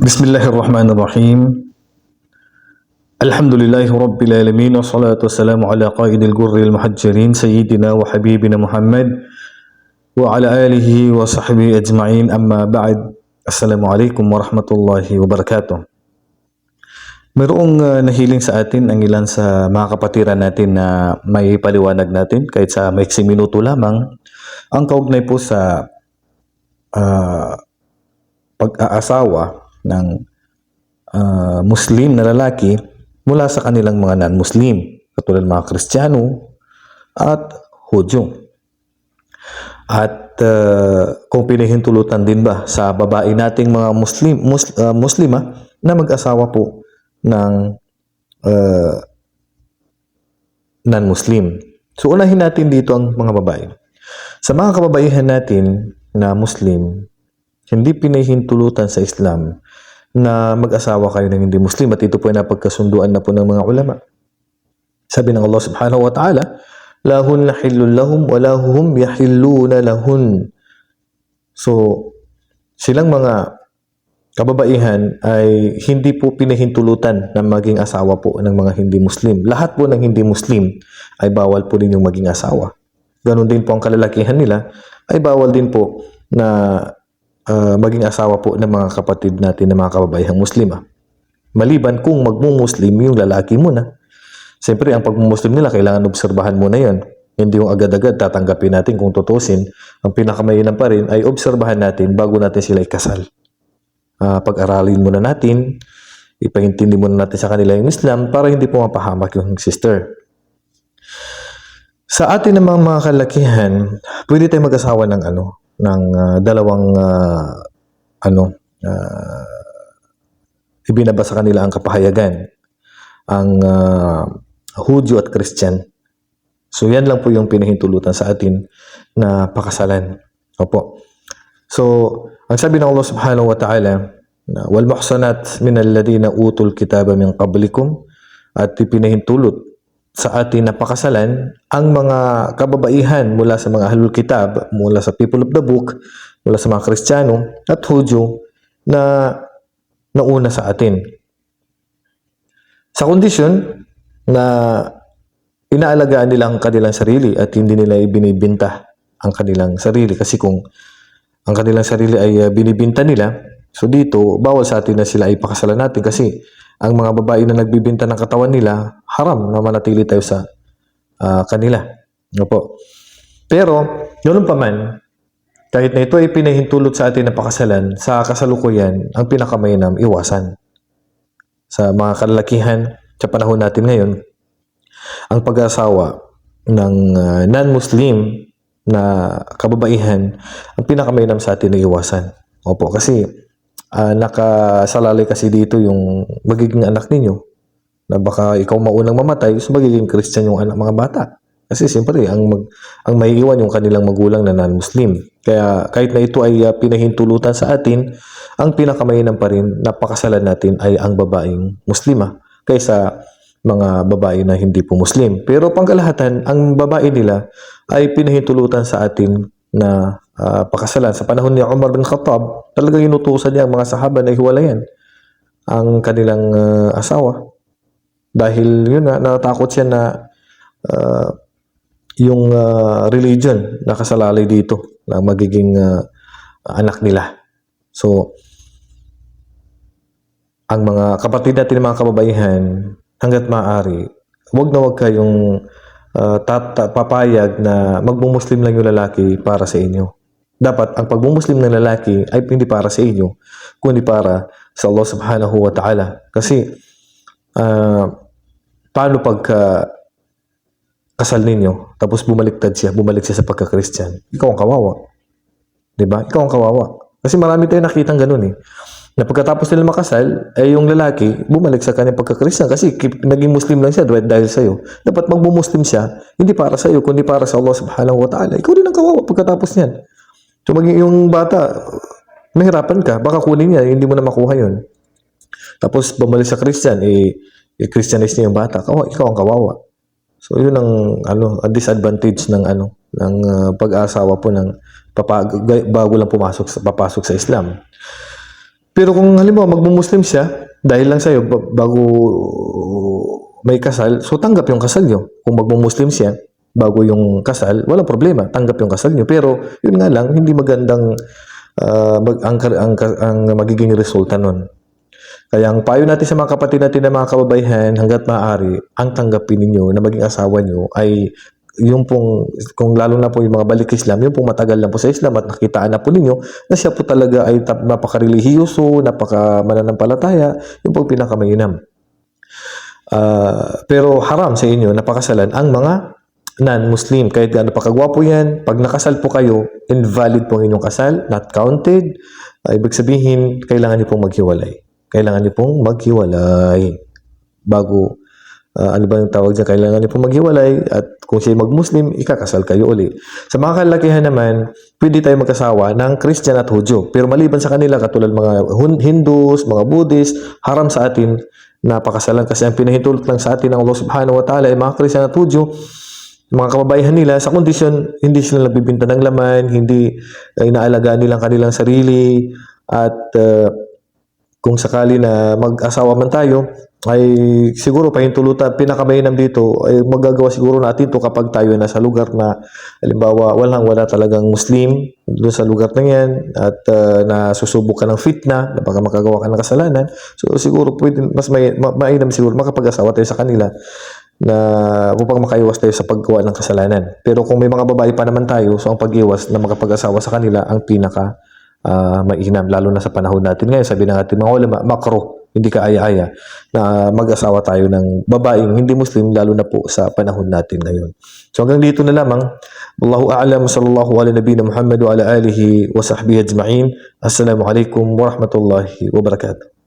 بسم الله الرحمن الرحيم الحمد لله رب العالمين والصلاة والسلام على قائد الجر المحجرين سيدنا وحبيبنا محمد وعلى آله وصحبه أجمعين أما بعد السلام عليكم ورحمة الله وبركاته Mayroong uh, nahiling sa atin ang ilan sa mga kapatiran natin na may paliwanag natin kahit sa maiksi minuto lamang ang kaugnay po sa ah, pag-aasawa ng ah, Muslim na lalaki mula sa kanilang mga non-Muslim, katulad mga Kristiyano at Hudyo. At ah, kung pinahintulutan din ba sa babae nating mga Muslim, mus, ah, Muslima na mag-asawa po ng ah, non-Muslim. So unahin natin dito ang mga babae. Sa mga kababaihan natin na Muslim, hindi pinahintulutan sa Islam na mag-asawa kayo ng hindi Muslim at ito po ay napagkasunduan na po ng mga ulama. Sabi ng Allah subhanahu wa ta'ala, lahun nahillun lahum wa lahum yahilluna lahun. So, silang mga kababaihan ay hindi po pinahintulutan na maging asawa po ng mga hindi Muslim. Lahat po ng hindi Muslim ay bawal po din yung maging asawa. Ganon din po ang kalalakihan nila ay bawal din po na ah, maging asawa po ng mga kapatid natin na mga kababayang Muslima. Maliban kung magmumuslim yung lalaki muna. Siyempre, ang pagmumuslim nila, kailangan obserbahan muna yon. Hindi yung agad-agad tatanggapin natin kung tutusin. Ang pinakamainam pa rin ay obserbahan natin bago natin sila ikasal. Ah, pag-aralin muna natin, ipaintindi muna natin sa kanila yung Islam para hindi po mapahamak yung sister. Sa atin namang mga kalakihan, pwede tayo mag-asawa ng ano, ng ah, dalawang ah, ano, ah, ibinaba sa kanila ang kapahayagan, ang ah, Hudyo at Christian. So yan lang po yung pinahintulutan sa atin na pakasalan. Opo. So, ang sabi ng Allah subhanahu wa ta'ala, wal muhsanat min alladhina utul kitaba min qablikum at ipinahintulot sa atin na pakasalan ang mga kababaihan mula sa mga ahlul kitab, mula sa people of the book, mula sa mga Kristiyano at Hudyo na nauna sa atin. Sa kondisyon na inaalagaan nila ang kanilang sarili at hindi nila ibinibinta ang kanilang sarili kasi kung ang kanilang sarili ay uh, binibinta nila so dito bawal sa atin na sila ay pakasalan natin kasi ang mga babae na nagbibinta ng katawan nila haram na manatili tayo sa ah, kanila Opo. pero ganoon pa man kahit na ito ay pinahintulot sa atin na pakasalan sa kasalukuyan ang pinakamainam iwasan sa mga kalalakihan sa panahon natin ngayon ang pag-asawa ng ah, non-Muslim na kababaihan ang pinakamainam sa atin na iwasan. Opo, kasi ah, nakasalalay kasi dito yung magiging anak ninyo na baka ikaw maunang mamatay, so magiging Christian yung anak mga bata. Kasi siyempre, ang, mag, ang maiiwan yung kanilang magulang na non-Muslim. Kaya kahit na ito ay ah, pinahintulutan sa atin, ang pinakamainam pa rin na pakasalan natin ay ang babaeng Muslima kaysa mga babae na hindi po Muslim. Pero pangkalahatan, ang babae nila ay pinahintulutan sa atin na ah, pakasalan. Sa panahon ni Umar bin Khattab, talagang inutusan niya ang mga sahaba na hiwalayan ang kanilang ah, asawa. Dahil yun nga, natakot siya na ah, yung ah, religion na kasalalay dito na magiging ah, anak nila. So, ang mga kapatid natin, mga kababaihan, hanggat maaari, wag na wag kayong ah, tat- ta- papayag na magmumuslim lang yung lalaki para sa inyo. Dapat ang pagmumuslim ng lalaki ay hindi para sa inyo, kundi para sa Allah subhanahu wa ta'ala. Kasi, ah, paano pagka kasal ninyo, tapos bumaliktad siya, bumalik siya sa pagka-Christian, ikaw ang kawawa. ba? Ikaw ang kawawa. Kasi marami tayong nakitang ganun eh. Na pagkatapos nila makasal, eh yung lalaki, bumalik sa kanyang pagka-Christian kasi naging Muslim lang siya dahil dahil sa'yo. Dapat magbumuslim siya, hindi para sa'yo, kundi para sa Allah subhanahu wa ta'ala. Ikaw din ang kawawa pagkatapos niyan. So maging yung bata, mahirapan ka, baka kunin niya, hindi mo na makuha yun. Tapos bumalik sa Christian, eh, i-Christianize niya yung bata, kawa, ikaw ang kawawa. So yun ang ano, disadvantage ng ano ng ah, pag-asawa po ng papa, bago lang pumasok sa papasok sa Islam. Pero kung halimbawa magmumuslim siya, dahil lang sa'yo, ba- bago may kasal, so tanggap yung kasal nyo. Kung magmumuslim siya, bago yung kasal, walang problema, tanggap yung kasal nyo. Pero, yun nga lang, hindi magandang ah, mag, ang, ang, ang magiging resulta nun. Kaya ang payo natin sa mga kapatid natin na mga kababayhan, hanggat maaari, ang tanggapin ninyo na maging asawa nyo ay yung pong, kung lalo na po yung mga balik Islam, yung pong matagal na po sa Islam at nakitaan na po ninyo na siya po talaga ay napaka-relihiyoso, napaka-mananampalataya, yung pong pinakamainam. Ah, pero haram sa inyo na pakasalan ang mga non-Muslim. Kahit gaano pa yan, pag nakasal po kayo, invalid po ang inyong kasal, not counted. Ah, ibig sabihin, kailangan niyo pong maghiwalay. Kailangan niyo pong maghiwalay. Bago, ah, ano ba yung tawag dyan? Kailangan niyo pong maghiwalay at kung siya mag-Muslim, ikakasal kayo uli. Sa mga kalakihan naman, pwede tayo magkasawa ng Christian at Hudyo. Pero maliban sa kanila, katulad mga Hindus, mga Buddhist, haram sa atin na pakasalan kasi ang pinahintulot lang sa atin ng Allah subhanahu wa ta'ala ay mga Christian at Hudyo mga kababayan nila sa kondisyon hindi sila nagbibinta ng laman, hindi uh, inaalagaan nilang kanilang sarili at uh, kung sakali na mag-asawa man tayo ay siguro pahintulutan pinakamainam dito ay magagawa siguro natin to kapag tayo ay nasa lugar na halimbawa walang wala talagang Muslim doon sa lugar na yan at uh, nasusubok ka ng fitna na baka makagawa ka ng kasalanan so siguro pwede mas may, ma- mainam siguro makapag-asawa tayo sa kanila na upang makaiwas tayo sa paggawa ng kasalanan. Pero kung may mga babae pa naman tayo, so ang pag-iwas na makapag-asawa sa kanila ang pinaka ah, mainam, lalo na sa panahon natin ngayon. Sabi ng ating mga ulama, makro, hindi ka aya-aya na mag-asawa tayo ng babaeng hindi Muslim, lalo na po sa panahon natin ngayon. So hanggang dito na lamang. Wallahu a'lam sallallahu ala nabiyina Muhammad wa ala alihi wa sahbihi ajma'in. Assalamu alaikum wa rahmatullahi wa barakatuh.